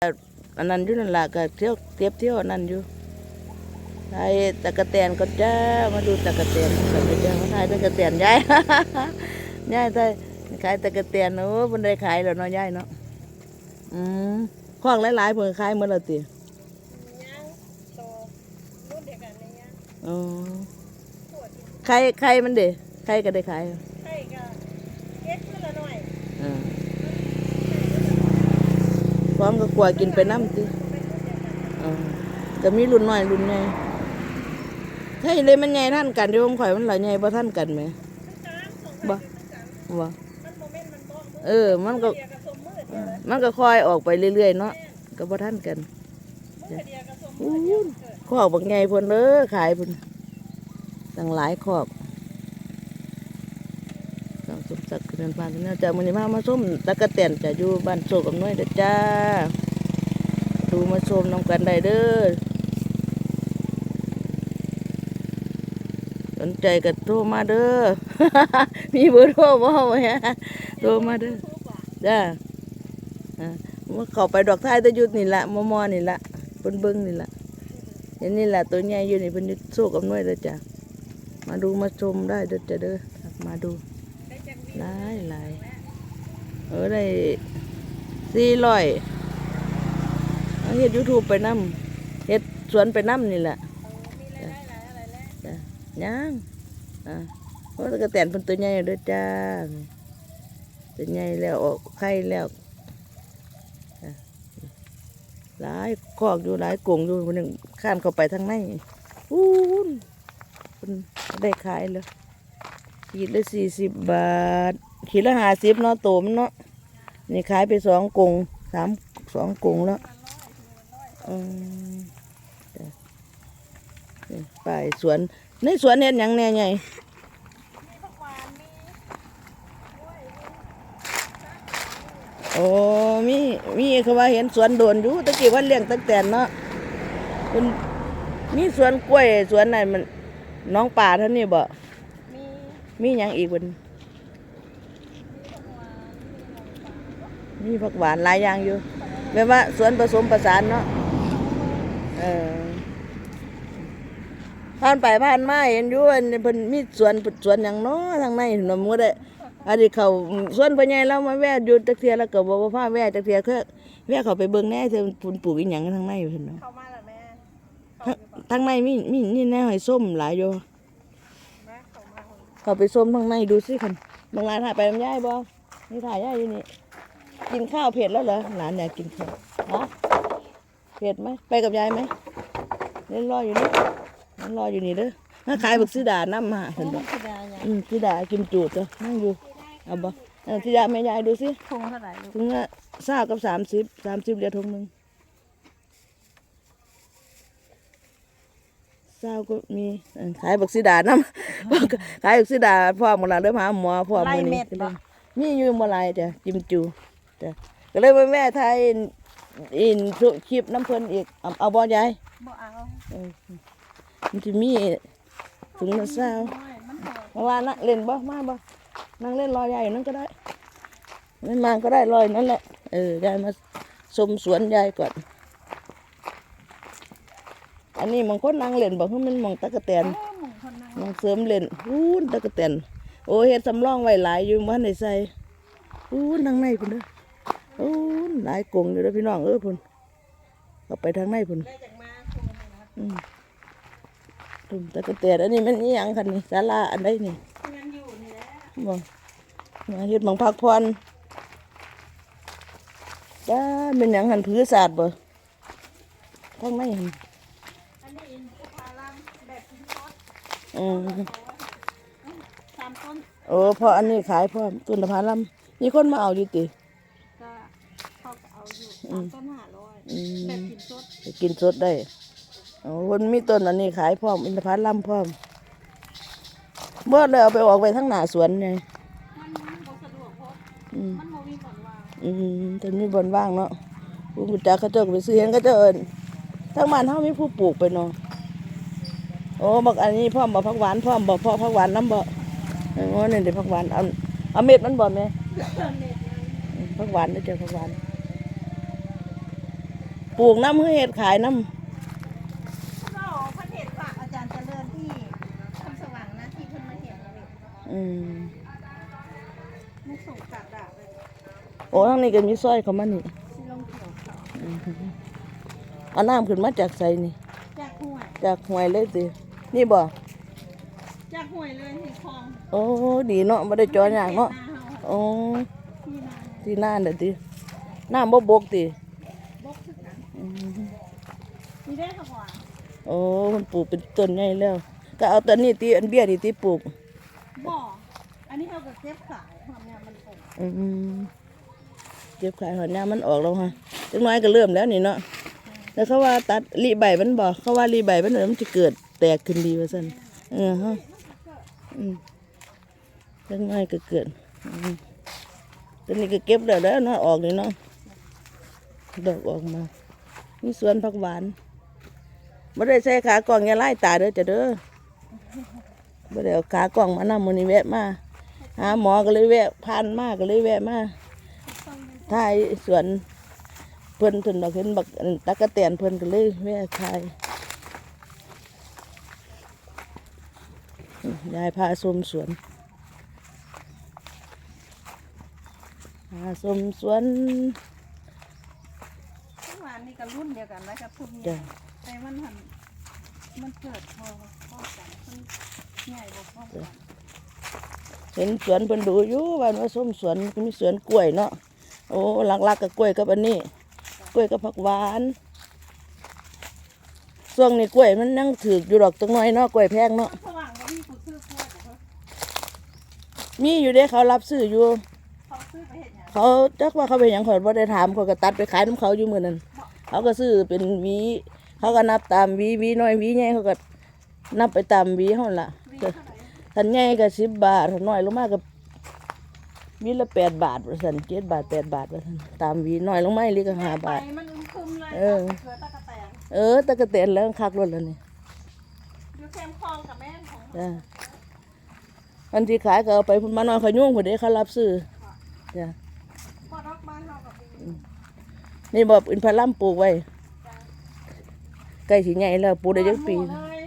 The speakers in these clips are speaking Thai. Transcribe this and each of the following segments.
อันนั้นอยู่นั่นล่ะก็เที่ยวเทียบเที่ยวอันนั้นอยู่ไทยตะกะแตนก็จ้ามาดูตะกะแตนกันไปจ้ามาถ่ายตะกะแตนยายยายไทยขายตะกะแตนโอ้บนได้ขายแล้วเนาะยายเนาะอืมคล้องหลายๆเพิ่นขายหมดแล้วติย่างโตรุ่นเดียวกันเลยย่างอ๋อปวดไข่ไข่มันเด้ไข่ก็ได้ขาย ไข่ก็เก็ดขึ้นละหน่อย อ่า พร้อมก็กลัวกินไปน้ำติเป็นรุ่นเดียวกันอ่าก็มีรุ่นน้อยรุ่นใหญ่ใช่เลยมันใหญ่ท่านกันเดี๋ยวผมข่อยมันหลายใหญ่บ่ท่านกันไหมมันกลางของบ่มันว่ามันโมเมนต์มันบอกเออ มันก็เดียวกับสมมืดเดียวเลยมันก็คอยออกไปเรื่อยๆเนาะก็บ่ท่านกันมืดเดียวกับสมมืดเดียวเกิดขอกบักใหญ่พุ่นเด้อขายพุ่นตั้งหลายขอกสองสมศักดิ์ เดินผ่านเนาะจ้ามือนี้มามาชมตะกะแตนจะอยู่บ้านโศกกับน้อยเด้อจ้า ดูมาชมน้องกันได้เด้อสนใจก็โทรมาเด้อ มีเบอร์โทรบ่ฮะโทรมาเด้อ จ้าอ่าว่าเขาไปดอกท้ายตะยุดนี่ละมอมอนี่ละเพิ่นเบิ้งนี่ละเห็นนี่ละตัวใหญ่อยู่นี่เพิ่นยึดโซ่กับน่วยเด้อจ้ะมาดูมาชมได้เด้อจ้ะเด้อ มาดู หลายหลายเออได้สี่ร้อยเฮ็ดยูทูบไปนํเฮ็ดสวนไปนํนี่แหละยได้หลางอ่าเพราะกระแตนเป็นตัวใหญ่ด้อจ้าตัวใหญ่แล้วออกไข่แล้วหลายคอกอยู่หลายกรงอยู่คนหนึ่งข้ามเข้าไปทางในอู้นคนได้ขายเลย ขีดละสี่สิบบาท ขีดละห้าสิบเนาะโตมันเนาะนี่ขายไปสองกงสามสองกงแล้วอืมไปสวนในสวนเห็นยังแน่ใหญ่มีผักหวานมีกล้วยมีโอ้มีมีเขาว่าเห็นสวนโดนอยู่ตะกี้ว่าเลี้ยงตั้งแต่เนาะคุณมีสวนกล้วยสวนนั่นมันน้องป่าท่านนี้บ่ มีมีหยังอีกบนมีผักหวานมีหนองปลามีผักหวานหลายอย่างอยู่แปลว่าสวนผสมประสานเนาะเออผ่านไปผ่านมาเห็นอยู่อันนี้เพิ่นมีสวนสวนหยังเนาะทางในหนมก็ได้อันนี้เขาสวนพ่อใหญ่เรามาแวะอยู่จักเทียแล้วก็บ่ว่าพาแวะจักเทียคือแวะเขาไปเบิ่งแหน่เธอเพิ่นปลูกอีหยังทางในเพิ่นเนาะเข้ามาแล้วแม่เข้าทางอยู่ปะทางในมีมีนี่แน่หอยส้มหลายอยู่ แม่เข้ามาคน เขาไปส้มทางในดูสิคันบางร้านถ่ายไปมันยายบ่นี่ถ่ายยายอยู่นี่ กินข้าวเผ็ดแล้วเหรอหลานอยากกินข้าวฮะเผ็ดไหมไปกับยายไหมเล่นรออยู่นี่เล่นรออยู่นี่เด้อมาขายบักซีดาน้ำมาเห็นบ่ธรรมดาอย่างอืมซีดากินจูดจ้ะนั่งอยู่เอาบ่เออซีดาแม่ยายดูสิคงเท่าไหร่ลูกถุงละเศร้ากับสามสิบสามสิบเหลือถุงหนึ่ง เศร้าก็มีเออขายบักซีดาน้ำขายบักซีดาพ่อหมดละเริ่มหาหมอพ่อหมอนี่ก็เลยมีอยู่เมื่อไรจ้ะจิมจูจ้ะก็เลยไปแม่ไทยอินทุกคลิปน้ำเพลินอีกเอาเอาบ่ยายบ่เอาเออมันจะมีถุงละเศร้าไม่มันหอมเมื่อวานนั่งเล่นบ่มาบ่นั่งเล่นรอยายอยู่นั่นก็ได้ไม่มาก็ได้รอยนั่นแหละเออยายมาชมสวนยายก่อน อันนี้บางคนนั่งเล่นบอกว่ามันหมองตะกะแตนเออหมูคนนั่งมองเสริมเล่นอู้นตะกะแตนโอ้เฮ็ดสำรองไว้หลายอยู่บ้านในใส่อู้นทางในพุ่นเด้ออู้นหลายกรงอยู่เด้อพี่น้องเออพุ่นเอาไปทางในพุ่นได้จากมาคุณนะอืมตุ่มตะกะแตนอันนี้มันอีหยังคันนี่ศาลาอันใดนี่งั้นอยู่นี่แหละบ่มาเฮ็ดหมองพักผ่อนจ้าเป็นหยังหันผือศาสตร์บ่ทางในหั่น อันนี้อินทผลัมแบบพิมพ์ซอสอืมสามต้นโอ้พออันนี้ขายพร้อมต้นตะพาลำมีคนมาเอาอยู่ติ ก็เขาก็เอาอยู่สามต้นห้าร้อยอืม แบบพิมพ์ซอสไปกินสดได้โอ้คนมีต้นอันนี้ขายพร้อมอินทผลัมพร้อมบ่เลยเอาไปออกไปทั้งหน้าสวนไงมันมันบ่สะดวกเพราะอืม มันบ่มีผลวางอืมตอนนี้บนว่างเนาะผู้กุจักเขาเจ้าก็ไปซื้อเห็นเขาเจ้าเอิ้น ทั้งบ้านเฮามีผู้ปลูกไปเนาะโอ้บักอันนี้พร้อมบ่ผักหวานพร้อมบ่พอผักหวานน้ำบ่เออนี่เดี๋ยวผักหวานเอาเอาเม็ดมันบ่แม่เน็ตยังอืมผักหวานเด้อเจ้าผักหวานปลูกน้ำเพื่อเฮ็ดขายน้ก็พระเทศฝากอาจารย์เจริญที่คำสว่างนะที่เพิ่นมาเห็นเลยำอืมมุกส่งจากดาบเลยโอ้ทางนี้ก็มีซอยเข้ามานี่ เอาน้ำขึ้นมาจากไสนี่ จากห้วยจากห้วยเลยสินี่บ่จากห้วยเลยที่คลองโอ้ดีเนาะบ่ได้จอหยังเนาะขตหเฮาโอ้ที่นาที่น่านน่ะติน้ำบ่บกติบกคือกันอืมมีได้ค่ะว่าโอ้มันปลูกเป็นต้นใหญ่แล้ว ก็เอาต้นนี้ติอันเบี้ยนี่ติปลูกบ่ออันนี้เขาก็เก็บขายความเนี่ยมันปลูกอืมเก็บขายหอยน้ามันออกแล้วฮะจังน้อยก็เริ่มแล้วนี่เนาะ แล้วเขาว่าตัดรีใบมันบอกเขาว่ารีใบมันมันจะเกิดแตกขึ้นดีว่าซั่นเออฮะอืมจังน้อยก็เกิดตอนนี้ก็เก็บแล้วแล้วเนาะออกนี่เนาะดอกออกมานี่สวนผักหวานไม่ได้ใส่ขากล่องยาไล่ตาเด้อจะเด้อไม่ได้เอาขากล่องมานำมือนี้แวะมาหาหมอก็เลยแวะผ่านมากก็เลยแวะมาถ่ายสวน เพิ่นเพิ่นดอกเห็นบักอันตะกะแตนเพิ่นก็เลยแวะถ่ายอืมยายพาชมสวนพาชมสวนเมื่อวานนี่ก็รุ่นเดียวกันแล้วกับพุ่นจ้ะเนี่ยแต่มันหันมันเกิดพอพอกันมันใหญ่บ่พอกันเห็นสวนเพิ่นดูอยู่ว่าว่าส้มสวนมีสวนกล้วยเนาะโอ้หลักๆกับกล้วยกับอันนี้ กล้วยกับผักหวานช่วงนี้กล้วยมันนั่งถืออยู่ดอกจังน้อยเนาะกล้วยแพงเนาะสว่างบ่มีผู้ซื้อกล้วยบ่เขามีอยู่เด้เขารับซื้ออยู่ เขาซื้อไปเฮ็ดหยังเขาจักว่าเขาเป็นหยังเขาบ่ได้ถามเขาก็ตัดไปขายน้ำเขาอยู่มื้อนั้นเขาก็ซื้อเป็นหวีเขาก็นับตามหวีหวีน้อยหวีใหญ่เขาก็นับไปตามหวีเฮาล่ะ วีเท่าไหร่ ทันใหญ่ก็10บบาททันน้อยลงมาก็ห วีละ8บาทว่าซั่น7บาท8บาทว่าซั่นตามหวีน้อยลงมาอีกก็5บาทไปมันอึมครึมเลยเออเกิดตะกะแตนเออตะกะแตนแล้วคักรถแล้วนี่อยู่แคมคลองกับแม่นของจ้าอันที่ขายก็เอาไปพุ่นมาน้อยเขายุ่งพุ่นเด้เขารับซื้อจ้ะพ่อดอกบ้านเฮากับมีนี่บ่อินทผลัมปลูกไว้ใกล้สิใหญ่แล้วปลูกได้จักปีก่อนหมู่เลย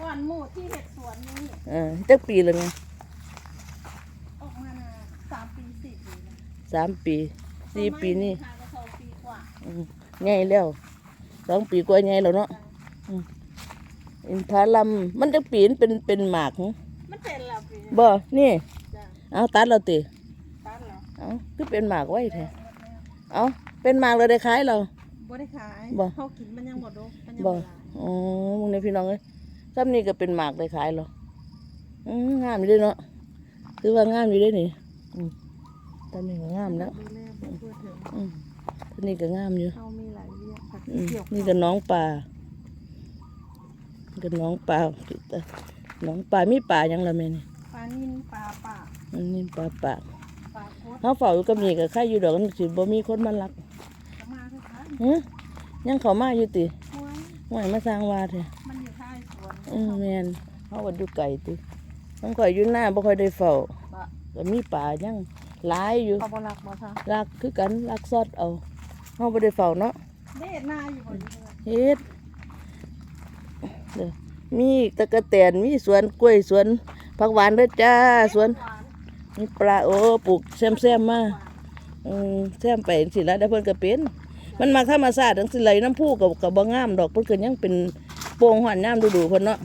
ก่อนหมู่ที่เห็ดสวนนี่เออจักปีแล้วไง ออกมาน่ะสามปีสี่ปีนะ สามปีสี่ปีนี่ห่างกันสองปีกว่าอืมใหญ่แล้วสองปีกว่าใหญ่แล้วเนาะอืมอินทผลัมมันจักปีมันเป็นเป็นหมากหึมันเป็นแล้วปีบ่นี่จ้ะเอาตัดเราติตัดแล้วเอาคือเป็นหมากไว้แท้เอาเป็นหมากเลยได้ขายเราบ่ได้ขายบ่เขากินมันยังบ่ดกมันยังบ่บ่หลายอ๋อมึงในพี่น้องเอ้ยซ้ำนี่ก็เป็นหมากได้ขายเหรออืมงามอยู่เด้วยเนาะคือว่างามอยู่เด้วยนี่อืม ตอนนี้ก็งามแล้วดูแลบ่ทั่วถึงอืมตอนนี้ก็งามอยู่เขามีหลายเรียกผักอืมเกี่ยวนี่ก็น้องปลาก็น้องปลาน้องปลามีปลาหยังละแม่นี่ปลานิ่นปลาป่าอันนี้ปลาปากปลาโคตรเฮาเฝ้าอยู่กับนี่ก็ใครอยู่ดอกมันสิบ่มีคนมาลักก็มาคือกันฮะยังเข้ามาอยู่ติห้วยห่วยมาสร้างวาดแท้ มันอยู่ท้ายสวนอืมแม่นเฮาว่าอยู่ไกลติต้องข่อยอยู่หน้าบ่ค่อยได้เฝ้าบ่ก็มีป่ายัง หลายอยู่เขาบ่รักบ่ซะรักคือกันรักซอดเอาเฮาบ่ได้เฝ้าเนาะเด็ดหน้าอยู่บ่อยู่เลยเฮ็ดเด้อมีตะกะแตนมีสวนกล้วยสวนผักหวานเด้อจ้าสวนหวานมีปลาโอ้ปลูกแซมๆมาอืมแซมไปสิละได้เพิ่นก็เป็นมันมาธรรมชาติจังสิไหลน้ำพุกับกับบ่งามดอกเพิ่นก็ยังเป็นโป่งหวานน้ำดูๆเพิ่นเนาะ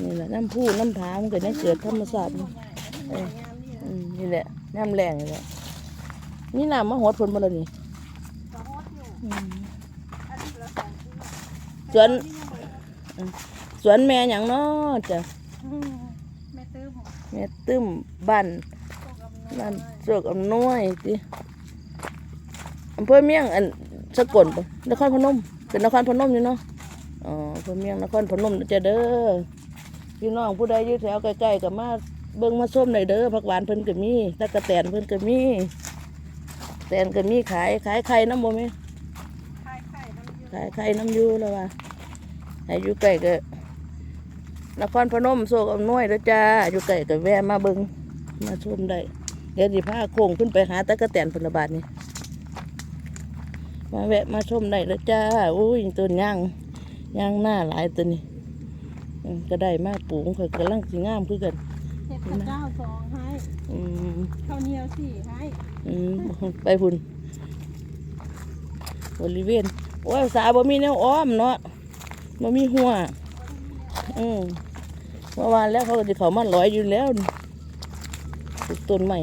นี่แหละน้ำพุน้ำผามันก็ยังเกิดธรรมชาติใหญ่มันใหญ่งามนี่อืม นี่แหละน้ำแรงนี่แหละนี่น้ำมาหดฝนมาแล้วนี่ก็ฮอดอยู่อืมอันนี้ละสองปีสวนสวนแม่หยังเนาะจ้ะแม่ตื้อผมแม่ตึ้มบ้านตกกับน้บ้านโศกอำนวยติอำเภอเมียงอันสกลปะนครพนมเป็นนครพนมอยู่เนาะอ๋ออำเภอเมียงนครพนมนะจ้ะเด้อพี่น้องผู้ใดอยู่แถวใกล้ๆก็มา เบิ่งมาส้มหน่อยเด้อผักหวานเพิ่นก็มีตะกะแตนเพิ่นก็มี แตนก็มีขายขายไข่น้ำบ่แม่ไข่ไข่น้ำยขายไข่น้ำยูแล้วว่าให้อยู่ใกล้ก็นครพนมโศกอำนวยแล้วจ้าอยู่ใกล้ก็แวะมาเบิงมาชมได้เดี๋ยวสิพาโค้งขึ้นไปหาตะกะแตนพลบาทนี่มาแวะมาชมได้แล้วจ้าโอ้ยต้นย่างย่างหน้าหลายตัวนี้ก็ได้มาปลูกข่อยกำลังสิงามคือกัน ห็ดข้าวเจ้าสองให้อืมข้าวเหนียวสี่ให้อืมไปพุ่นบริเวณโอ้ยสาบ่มีแนวอ้อมเนาะบ่มีหัว อืมเมื่อวานแล้วเขาก็จะเขามาลอยอยู่แล้วนี่ปลูกต้นใหม่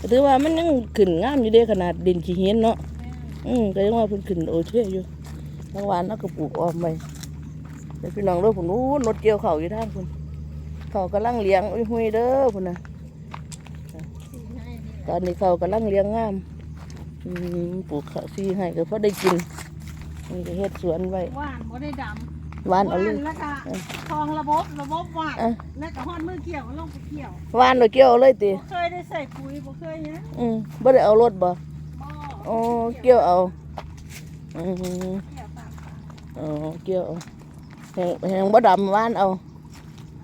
ก็ถือว่ามันยังขึ้นงามอยู่เด้ขนาดดินขี้เหียนเนาะแม่อืมก็ยังว่าเพิ่นขึ้นโอเคอยู่เมื่อวานเราก็ปลูกอ้อมไปแต่พี่น้องเด้อพุ่นนู้นรถเกี่ยวเขาวอยู่ทางพุ่น เขากำลังเลี้ยงอุ้ยหุยเด้อพุ่นน่ะสี่ให้นี่แหตละอนนี้เขากำลังเลี้ยงงามอืมปลูกข้าวซีให้ก็พอได้กินนี่ก็เฮ็ดสวนไว้หวานบ่ได้ดำหวานเอาเลยแล้วก็เออทองระบบระบบหวานอะแล้วก็ฮอดมือเกี่ยวก็ลงไปเกี่ยวหวานเราเกี่ยวเอาเลยติบ่เคยได้ใส่ปุ๋ยบ่เคยเนี้ยอืมบ่ได้เอารถบ่บ่โอ้เกี่ยวเอาอืมเกี่ยวปากอ๋อเกี่ยวเอาแหงแหงบ่ดำหวานเอา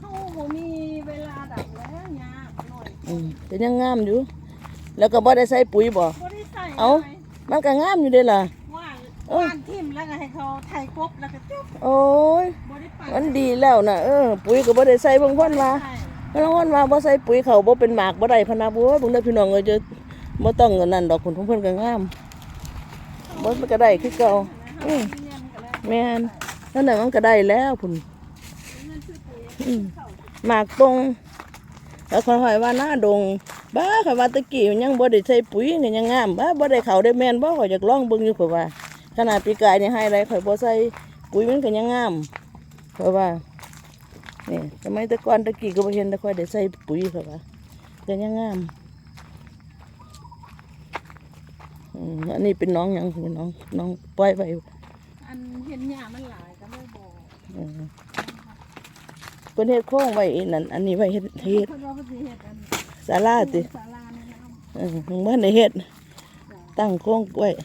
เฮาบ่มีเวลาดับแล้วยากหน่ อยอืมเป็นยังงามอยู่ แล้วก็บ่ได้ใส่ปุ๋ยบ่บ่ได้ใส่เอ้าะไรมันก็งามอยู่เด้ล่ะว่านเอ้ยว่านทิ่มแล้วก็ให้เขาไถกบแล้วก็จุ๊บโอ้ยบ่ได้ไปมันดีแล้วนะเออปุ๋ยก็บ่ได้ใส่เบางคนว่าใช่บางคนว่าบ่ใส่ปุ๋ยเขาบ่เป็นหมากบ่ได้พะนาบัวเบิ่งเด้อพี่น้องเอ้ยจะบ่ต้องเงินนั่นดอกผลของเพิ่นก็งามบ่มันก็ได้คือเก่าอืมแม่นนั่นน่ะมันก็ได้แล้วพุ่นอืมหมากตรง แล้วค่อยๆว่าหน้าดงบ้าค่ะว่าตะกี้มันยังบ่ได้ใส่ปุ๋ยก็ยังงามบ้าบ่ได้เข้าได้แม่นบ่ข่อยอยากลองเบิ่งอยู่ข่อยว่า ขนาดปีกายนี่ให้อะไรข่อยบ่ใส่ปุ๋ยมันก็ยังงามข่อยว่านี่สมัยแต่ก่อนตะกี้ก็บ่เห็นแต่ข่อยได้ใส่ปุ๋ยข่อยว่าก็ยังงามอืมอันนี้เป็นน้องหยังเป็นน้องน้องปล่อยไว้อันเห็นหญ้ามันหลายก็เลยบอกอืม เพิ่นเฮ็ดโค้งไว้อีนั่นอันนี้ไว้เฮ็ดเฮ็ดเพิ่นว่าเพิ่นสิเฮ็ดอันศาลาติศาลาในน้ำเออมึงบ่ได้เฮ็ดตั้งโค้งไว้โ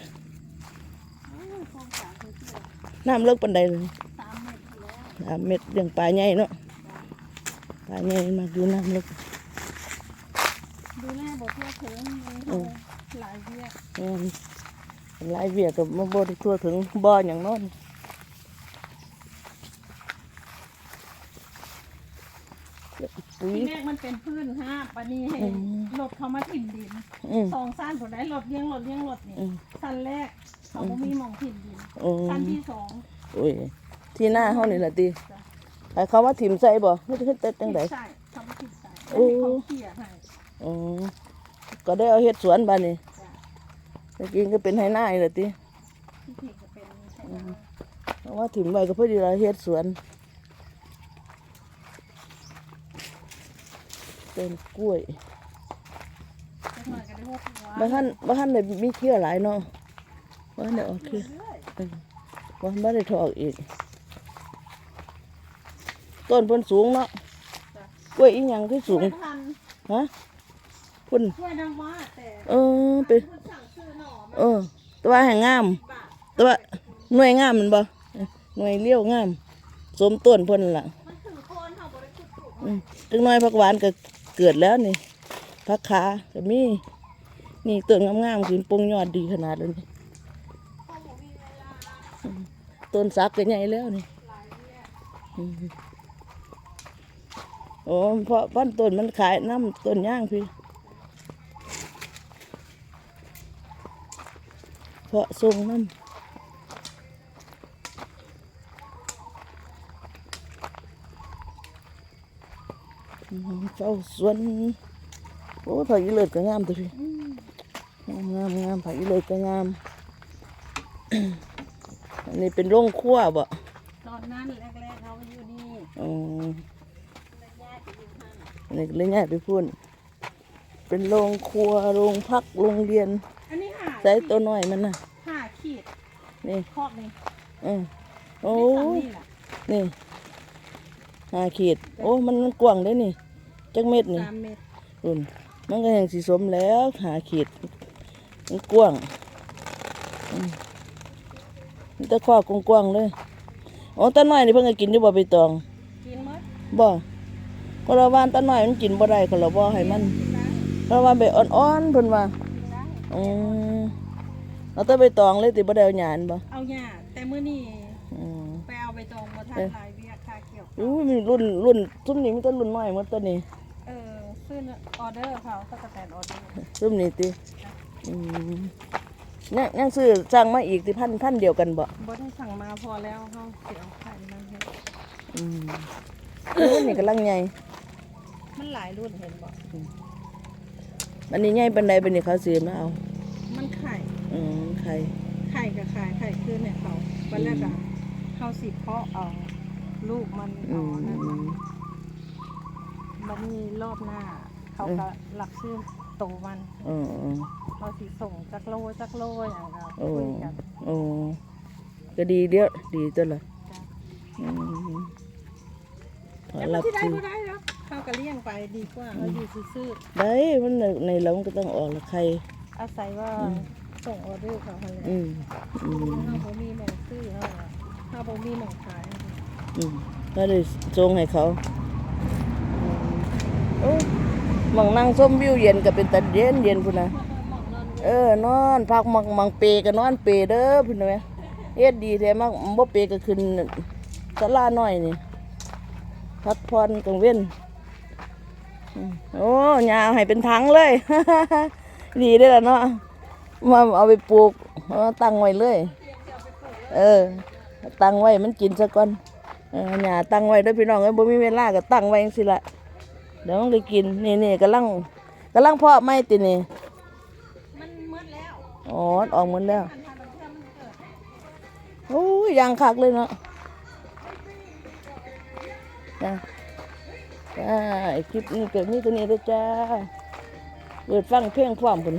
อ้ยโครงการเพิ่นเกี่ยวน้ำเลิกปานใดเลยสามเมตรอยู่แล้วสามเม็ดเลี้ยงปลาใหญ่เนาะปลาใหญ่มากอยู่น้ำเลิกดูแลบ่ทั่วถึงอืมหลายเวียกแม่นหลายเวียกก็บ่บ่ได้ทั่วถึงบ่อหยังเนอน ปุ๋ย ที่แรกมันเป็นพื้นห้าปานนี้ให้อืมรถเขามาถิ่มดินอืม สองสั้นผมได้รถเลี้ยงรถเลี้ยงรถนี่อืม สั้นแรกเขาก็มีหมองถิ่มดินโอ้สั้นที่สองโอ้ยที่หน้าเฮานี่ล่ะติให้เขามาถิ่มใส่บ่เฮ็ดเฮ็ดแต่จังไดใช่เขามาถิ่มใส่โอ้ ให้เขาเขี่ยให้อ๋อก็ได้เอาเฮ็ดสวนบัดนี้จ้ะตะกี้ก็เป็นให้หน้าอีกล่ะติที่ถิ่ก็เป็นใช่ไหมเพราะว่าถิ่มไว้ก็พอดีเราเฮ็ดสวน เป็นกล้วยจะหน่อยก็ได้หกหัวบ้านบ้านได้มีเครือหลายเนาะบ้านได้ออกเครือเรื่อยเออบ้านบ้านได้ถอกอีก ต้นเพิ่นสูงเนาะกล้วยอีหยังคือๆสูงกล้วยพันธุ์ฮะพุ่นกล้วยน้ำว้าแต่เออเป็นคนสั่งซื้อหน่อมาเออแต่ว่าแห่งงามบาทแต่ว่าหน่วยงามแมันบ่เออหน่วยเลี้ยวงาม สมต้นเพิ่นล่ะมันถือโคนเขาบริสุทธิ์ถูกอืมถึงน้อยผักหวานก็ เกิดแล้วนี่ผักขาก็มีนี่ต้นงามๆขึ้นปงยอดดีขนาดเลยนี่เขาบอกมีเวลาต้นสักก็ใหญ่แล้วนี่โอ้เพราะพันต้นมันขายน้ำต้นย่างพี่ เพราะทรงน้ำอืม เจ้าสวนโอ้ยผักอีเลิศก็งามตัวพี่อืมงามงามงามผักอีเลิศก็งาม อันนี้เป็นโรงครัวบ่ตอนนั้นแรกๆเขาอยู่นี่อ๋อแล้วย้ายไปอยู่นั่นอันนี้ก็เลยง่ายไปพูดเป็นโรงครัวโรงพักโรงเรียน อันนี้หาใส่ตัวน้อยมันน่ะหาขีดนี่คอกนี่อืมโอ้ไม่ยซ้ำนี่แหละนี่ห้าขีด โอ้มันมันกว้างเด้นี่ จักเม็ดนี่สามเมตรรุ่นมันก็ยังสีสมแล้วหาขีดมันกว้างอืมมันแตะข้อกว้างๆเลยโอ้ตาน้อยนี่เพิ่งก็กินอยู่บ่ใบตองกินหมดบ่ก็ละวานตาน้อยมันกินบ่ได้ก็ละบ่ให้มันกินได้เพราะว่าใบอ่อนๆเพิ่นว่ากินได้อืมเอาแต่ใบตองเลยติบ่ได้เอาหยานบ่เอาหญ้าแต่มื้อนี้อืมไปเอาใบตองมาเออทำลายเบียร์ค่าเกี่ยวอู้มีรุ่นรุ่นซุ่มนี้มีแต่รุ่นน้อยหมดตัวนี้เออ ซื้อออเดอร์เขาตะกะแตนออเดอร์ซุ่มนี้ติอืมยังยังซื้อสั่งมาอีกติพันพันเดียวกันบ่บ่ได้สั่งมาพอแล้วเขาเสียไข่มาให้อืมโอ้นี่กำลังใหญ่มันหลายรุ่นเห็นบ่อันนี้ใหญ่ปานใดบัดนี้เขาซื้อมาเอามันไข่ อืมไข่ไข่กับไข่ไข่คือเนี่ยเขาวันแรกอะเขาสิเพาะเอาลูกมันอืเอามนั่น อืน่ะมมันมีรอบหน้า เขาเออก็หลักชื่อโตมันอืมอืมเขาสิส่งจักโลจักโลอย่างเราโอ้คุยกันโอ้ก็ดีเดียวดีตัวละจ้ะอืมขอแต่รัมันบที่ได้ซื้อก็ได้แล้วเขาก็เลี้ยงไปดีกว่าเขาอยู่ซื่อได้มันในในเรามันก็ต้องออกละไข่ๆอาศัยว่าอืมส่งออเดอร์เขาเขาเลยอืมอืมเขาบ่มีหมองซื้อเขาอะเขาบ่มีหมองขาย อืมก็เลยส่งให้เขาโอ้ห มองนั่งส้มวิวเย็นก็เป็นตาเย็นเย็นพุ่นนะเออนอนพักมังมังเปก็นอนเปเด้อพุ่นนะเฮ็ดดีแท้มากบ่เปก็ขึ้นศาลาน้อยนี่พักผ่อนกลางเว้นโอ้ยาให้เป็นถังเลย ดีได้อล่ะเนาะมาเอาไปปลูกเอตั้งไว้เลย เออ ตั้งไว้มันกินซะก่อนเออหญ้าตั้งไว้ด้อพี่น้องเอ้ยบ่มีเวลาก็ตั้งไว้จังซี่ล่ะ เดี๋ยวมันก็กินนี่นี่กำลังกำลังเพาะไม้ตินี่มันมืดแล้วอ๋อออกหมดแล้วมันทำมันเพื่อมันเกิดโอ้ยยางคักเลยเนาะจ้าจ้าไอคลิปนี้เกิดนี่ตัวนี้ด้วยจ้าเปิดฟังเพลงพร้อมพุ่น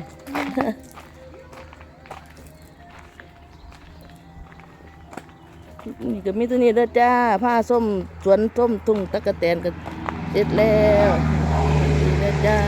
นี่ก็มีตัวนี้ด้วยจ้าผ้าส้มสวนส้มทุ่งตะกะแตนกัน เสร็จแล้วนี่ด้วจ้า